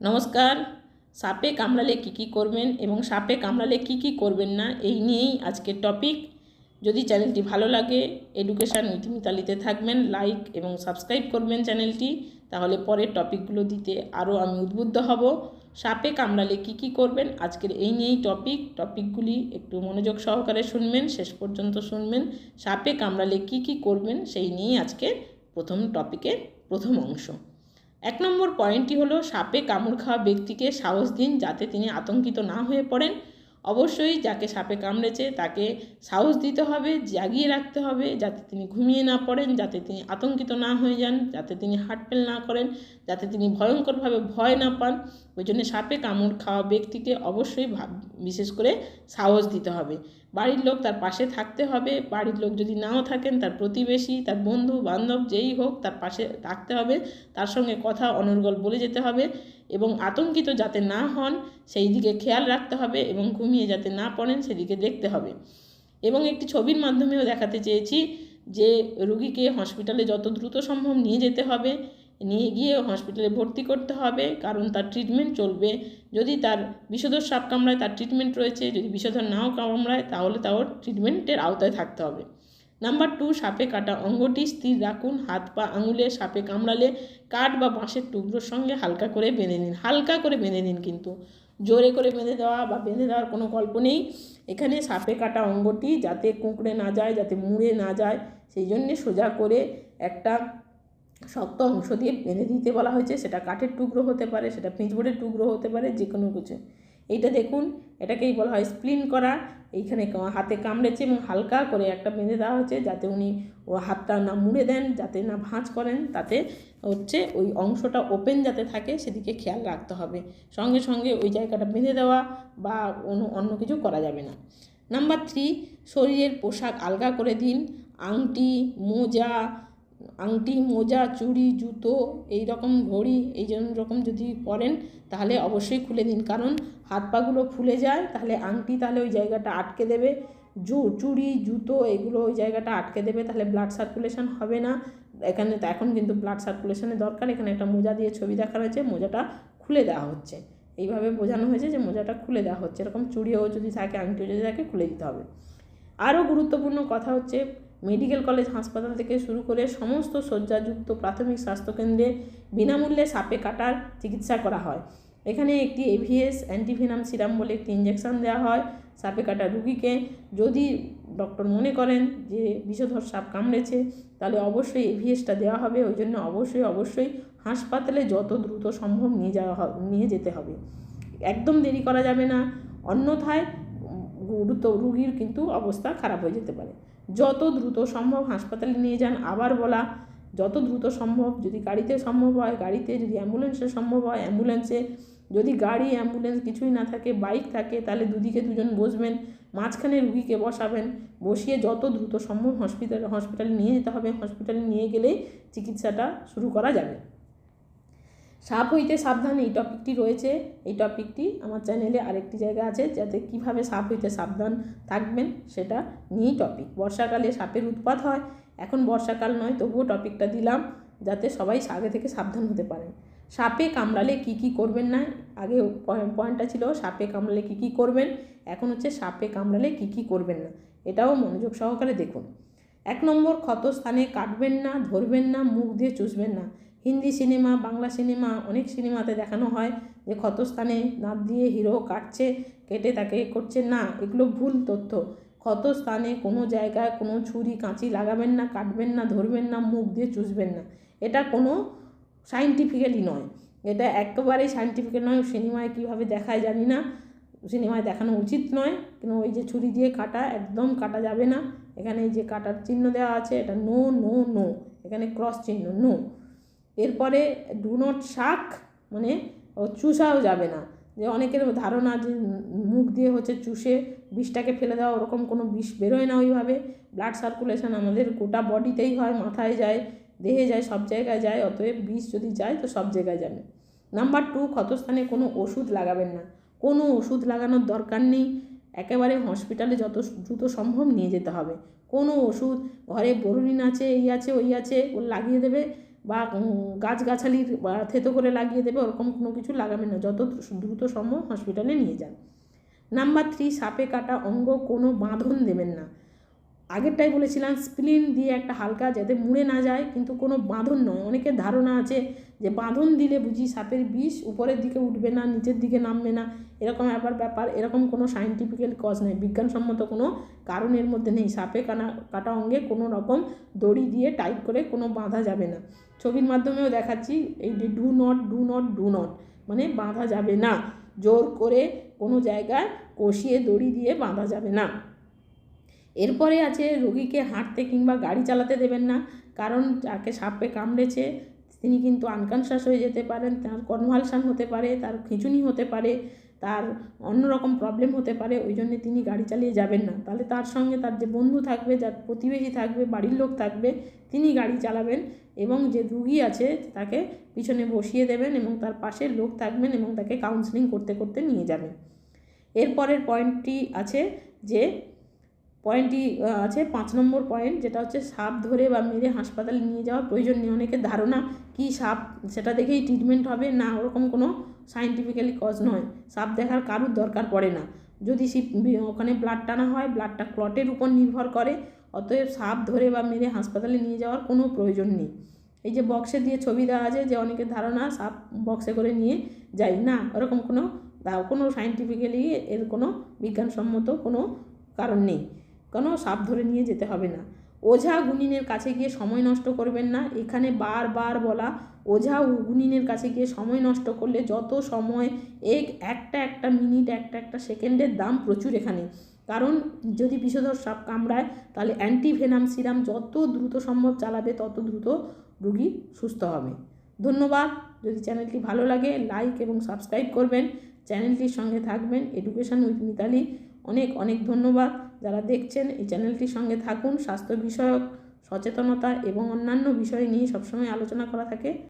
নমস্কার। সাপে কামড়ালে কী কী করবেন এবং সাপে কামড়ালে কী কী করবেন না, এই নিয়েই আজকের টপিক যদি চ্যানেলটি ভালো লাগে এডুকেশান উইথ থাকবেন লাইক এবং সাবস্ক্রাইব করবেন চ্যানেলটি, তাহলে পরের টপিকগুলো দিতে আরও আমি উদ্বুদ্ধ হব। সাপে কামড়ালে কী কী করবেন, আজকের এই নিয়েই টপিক টপিকগুলি একটু মনোযোগ সহকারে শুনবেন, শেষ পর্যন্ত শুনবেন। সাপে কামড়ালে কী কী করবেন, সেই নিয়েই আজকে প্রথম টপিকের প্রথম অংশ। এক নম্বর পয়েন্টটি হলো, সাপে কামড় খাওয়া ব্যক্তিকে সাহস দিন যাতে তিনি আতঙ্কিত না হয়ে পড়েন। অবশ্যই যাকে সাপে কামড়েছে তাকে সাহস দিতে হবে, জাগিয়ে রাখতে হবে যাতে তিনি ঘুমিয়ে না পড়েন, যাতে তিনি আতঙ্কিত না হয়ে যান, যাতে তিনি হার্টফেল না করেন, যাতে তিনি ভয়ঙ্করভাবে ভয় না পান। ওই জন্য সাপে কামড় খাওয়া ব্যক্তিকে অবশ্যই বিশেষ করে সাহস দিতে হবে। বাড়ির লোক তার পাশে থাকতে হবে, বাড়ির লোক যদি নাও থাকেন, তার প্রতিবেশী, তার বন্ধু, বান্ধব, যেই হোক তার পাশে থাকতে হবে, তার সঙ্গে কথা অনর্গল বলে যেতে হবে এবং আতঙ্কিত যাতে না হন সেই দিকে খেয়াল রাখতে হবে এবং ঘুমিয়ে যাতে না পড়েন, সেদিকে দেখতে হবে। এবং একটি ছবির মাধ্যমেও দেখাতে চেয়েছি যে রুগীকে হসপিটালে যত দ্রুত সম্ভব নিয়ে যেতে হবে নিয়ে গিয়ে হসপিটালে ভর্তি করতে হবে, কারণ তার ট্রিটমেন্ট চলবে। যদি তার বিষধর সাপ কামড়ায়, তার ট্রিটমেন্ট রয়েছে। যদি বিষধর নাও কামড়ায়, তাহলে তাও ট্রিটমেন্টের আওতায় থাকতে হবে। নাম্বার টু সাপে কাটা অঙ্গটি স্থির রাখুন। হাত পা আঙুলে সাপে কামড়ালে কাঠ বা বাঁশের টুকরোর সঙ্গে হালকা করে বেঁধে নিন। হালকা করে বেঁধে নিন কিন্তু। জোরে করে বেঁধে দেওয়া বা বেঁধে দেওয়ার কোনো গল্প নেই। এখানে সাপে কাটা অঙ্গটি যাতে কুঁকড়ে না যায়, যাতে মুড়ে না যায়, সেই জন্যে সোজা করে একটা শক্ত অংশ দিয়ে বেঁধে দিতে বলা হয়েছে। সেটা কাঠের টুকরো হতে পারে, সেটা পিঁচবোর্ডের টুকরো হতে পারে যে কোনো কিছু। এইটা দেখুন, এটাকেই বলা হয় স্প্লিন করা। এইখানে হাতে কামড়েছে এবং হালকা করে একটা বেঁধে দেওয়া হচ্ছে যাতে উনি ও হাতটা না মুড়ে দেন, যাতে না ভাঁজ করেন। তাতে হচ্ছে ওই অংশটা ওপেন যাতে থাকে, সেদিকে খেয়াল রাখতে হবে। সঙ্গে সঙ্গে ওই জায়গাটা বেঁধে দেওয়া বা অন্য অন্য কিছু করা যাবে না। নাম্বার থ্রি, শরীরের পোশাক আলগা করে দিন। আংটি, মোজা আংটি, মোজা, চুড়ি, জুতো এই রকম ঘড়ি, এই রকম যদি পরেন, তাহলে অবশ্যই খুলে দিন। কারণ হাত পাগুলো ফুলে যায়, তাহলে আংটি তাহলে ওই জায়গাটা আটকে দেবে। জু, চুড়ি, জুতো এগুলো ওই জায়গাটা আটকে দেবে, তাহলে ব্লাড সার্কুলেশন হবে না। এখানে তো এখন কিন্তু ব্লাড সার্কুলেশনের দরকার। এখানে একটা মোজা দিয়ে ছবি দেখা হয়েছে মোজাটা খুলে দেওয়া হচ্ছে। এইভাবে বোঝানো হয়েছে যে মোজাটা খুলে দেওয়া হচ্ছে। এরকম চুড়িও যদি থাকে, আংটিও যদি থাকে, খুলে দিতে হবে। আরও গুরুত্বপূর্ণ কথা হচ্ছে মেডিকেল কলেজ, হাসপাতাল থেকে শুরু করে সমস্ত শয্যাযুক্ত প্রাথমিক স্বাস্থ্যকেন্দ্রে বিনামূল্যে সাপে কাটার চিকিৎসা করা হয়। এখানে একটি এভিএস অ্যান্টিভেনাম সিরাম বলে একটি ইঞ্জেকশন দেওয়া হয় সাপে কাটা রুগীকে। যদি ডক্টর মনে করেন যে বিষধর সাপ কামড়েছে, তাহলে অবশ্যই এভিএসটা দেওয়া হবে। ওই জন্য অবশ্যই অবশ্যই হাসপাতালে যত দ্রুত সম্ভব নিয়ে যাওয়া নিয়ে যেতে হবে। একদম দেরি করা যাবে না। অন্যথায় গুরুত্ব রুগীর কিন্তু অবস্থা খারাপ হয়ে যেতে পারে। যত দ্রুত সম্ভব হাসপাতালে নিয়ে যান। আবার বলা, যত দ্রুত সম্ভব যদি গাড়িতে সম্ভব হয়, গাড়িতে যদি অ্যাম্বুলেন্সে সম্ভব হয়, অ্যাম্বুলেন্সে যদি গাড়ি, অ্যাম্বুলেন্স কিছুই না থাকে, বাইক থাকে, তাহলে দুদিকে দুজন বসবেন মাঝখানে রুগীকে বসাবেন, বসিয়ে যত দ্রুত সম্ভব হসপিটাল, হসপিটালে নিয়ে যেতে হবে। হসপিটালে নিয়ে গেলেই চিকিৎসাটা শুরু করা যাবে। সাপ হইতে সাবধান এই টপিকটি রয়েছে। এই টপিকটি আমার চ্যানেলে আরেকটি জায়গা আছে, যাতে কীভাবে সাপ হইতে সাবধান থাকবেন সেটা নিয়েই টপিক। বর্ষাকালে সাপের উৎপাত হয়, এখন বর্ষাকাল নয়, তবুও টপিকটা দিলাম, যাতে সবাই আগে থেকে সাবধান হতে পারেন সাপে কামড়ালে কি কি করবেন না? আগে পয়েন্টটা ছিল সাপে কামড়ালে কি কি করবেন? এখন হচ্ছে সাপে কামড়ালে কি কি করবেন না? এটাও মনোযোগ সহকারে দেখুন। এক নম্বর, ক্ষত স্থানে কাটবেন না, ধরবেন না, মুখ দিয়ে চুষবেন না। হিন্দি সিনেমা, বাংলা সিনেমা, অনেক সিনেমাতে দেখানো হয় যে ক্ষতস্থানে দাঁত দিয়ে হিরো কাটছে, কেটে তাকে করছে। না, এগুলো ভুল তথ্য। ক্ষতস্থানে কোনো জায়গায় কোনো ছুরি, কাঁচি লাগাবেন না, কাটবেন না, ধরবেন না, মুখ দিয়ে চুষবেন না। এটা কোনো সাইন্টিফিক্যালি নয়। এটা একেবারেই সাইন্টিফিক্যাল নয়। সিনেমায় কীভাবে দেখায় জানি না। সিনেমায় দেখানো উচিত নয়। কিন্তু ওই যে ছুরি দিয়ে কাটা, একদম কাটা যাবে না। এখানে যে কাটার চিহ্ন দেওয়া আছে, এটা নো নো নো। এখানে ক্রস চিহ্ন, নো। এরপরে ডু নট শাক মানে চুষাও যাবে না। যে অনেকের ধারণা যে মুখ দিয়ে হচ্ছে চুষে বিষটাকে ফেলে দেওয়া ওরকম কোনো বিষ বেরোয় না ওইভাবে। ব্লাড সার্কুলেশন আমাদের গোটা বডিতেই হয়, মাথায় যায়, দেহে যায়, সব জায়গায় যায়, অতএব বিষ যদি যায় তো সব জায়গায় যাবে। নাম্বার টু ক্ষতস্থানে কোনো ওষুধ লাগাবেন না। কোনো ওষুধ লাগানোর দরকার নেই। একেবারে হসপিটালে যত দ্রুত সম্ভব নিয়ে যেতে হবে। কোনো ওষুধ, ঘরে বরুণিন আছে এই আছে, ওই আছে, ও লাগিয়ে দেবে। বা গাছগাছালির বা থেতো করে লাগিয়ে দেবে, ওরকম কোনো কিছু লাগাবেন না। যত দ্রুত সম্ভব হসপিটালে নিয়ে যান। নাম্বার থ্রি সাপে কাটা অঙ্গ কোনো বাঁধন দেবেন না। আগেরটাই বলেছিলাম স্প্লিন দিয়ে একটা হালকা যাতে মুড়ে না যায়, কিন্তু কোনো বাঁধন নয়। অনেকের ধারণা আছে যে বাঁধন দিলে বুঝি সাপের বিষ উপরের দিকে উঠবে না, নিচের দিকে নামবে না। এরকম ব্যাপার ব্যাপার, এরকম কোনো সাইন্টিফিক্যাল কজ নেই। বিজ্ঞানসম্মত কোনো কারণের মধ্যে নেই। সাপে কানা, কাটা অঙ্গে কোনো রকম দড়ি দিয়ে টাইট করে কোনো বাঁধা যাবে না। ছবির মাধ্যমেও দেখাচ্ছি, এই যে do not do not do not মানে বাঁধা যাবে না। জোর করে কোনো জায়গায় কষিয়ে দড়ি দিয়ে বাঁধা যাবে না। এরপরে আছে রোগীকে হাঁটতে কিংবা গাড়ি চালাতে দেবেন না, কারণ যাকে সাপে কামড়েছে তিনি কিন্তু আনকনশাস হয়ে যেতে পারেন, তার কনভালশান হতে পারে, তার খিঁচুনি হতে পারে, তার অন্যরকম প্রবলেম হতে পারে, ওই জন্য তিনি গাড়ি চালিয়ে যাবেন না। তাহলে তার সঙ্গে তার যে বন্ধু থাকবে, যার প্রতিবেশী থাকবে, বাড়ির লোক থাকবে, তিনি গাড়ি চালাবেন এবং যে রুগী আছে তাকে পিছনে বসিয়ে দেবেন এবং তার পাশে লোক থাকবেন এবং তাকে কাউন্সেলিং করতে করতে নিয়ে যাবেন। এরপরের পয়েন্টটি আছে যে পয়েন্টটি আছে পাঁচ নম্বর পয়েন্ট, যেটা হচ্ছে সাপ ধরে বা মেরে হাসপাতালে নিয়ে যাওয়ার প্রয়োজন নেই অনেকের ধারণা কি সাপ, সেটা দেখেই ট্রিটমেন্ট হবে, না ওরকম কোনো সাইন্টিফিক্যালি কজ নয়। সাপ দেখার কারুর দরকার পড়ে না। যদি ওখানে ব্লাড টানা হয় ব্লাডটা ক্লটের উপর নির্ভর করে, অতএব সাপ ধরে বা মেরে হাসপাতালে নিয়ে যাওয়ার কোনো প্রয়োজন নেই। এই যে বক্সে দিয়ে ছবি দেওয়া আছে যে অনেকের ধারণা সাপ বক্সে করে নিয়ে যাই না, ওরকম কোনো কোনো সাইন্টিফিক্যালি এর কোনো বিজ্ঞানসম্মত কোনো কারণ নেই। কোনো সাপ ধরে নিয়ে যেতে হবে না। ওঝা গুনিনের কাছে গিয়ে সময় নষ্ট করবেন না। এখানে বারবার বলা, ওঝা গুনিনের কাছে গিয়ে সময় নষ্ট করলে যত সময়, এক, একটা একটা মিনিট, একটা একটা সেকেন্ডের দাম প্রচুর এখানে। কারণ যদি বিষধর সাপ কামড়ায়, তাহলে অ্যান্টিভেনাম সিরাম যত দ্রুত সম্ভব চালাবে, তত দ্রুত রুগী সুস্থ হবে। ধন্যবাদ। যদি চ্যানেলটি ভালো লাগে, লাইক এবং সাবস্ক্রাইব করবেন। চ্যানেলটির সঙ্গে থাকবেন এডুকেশন উইথ মিতালি। অনেক অনেক ধন্যবাদ। যারা দেখছেন, এই চ্যানেলটির সঙ্গে থাকুন। স্বাস্থ্য বিষয়ক সচেতনতা এবং অন্যান্য বিষয় নিয়ে সবসময় আলোচনা করা থাকে।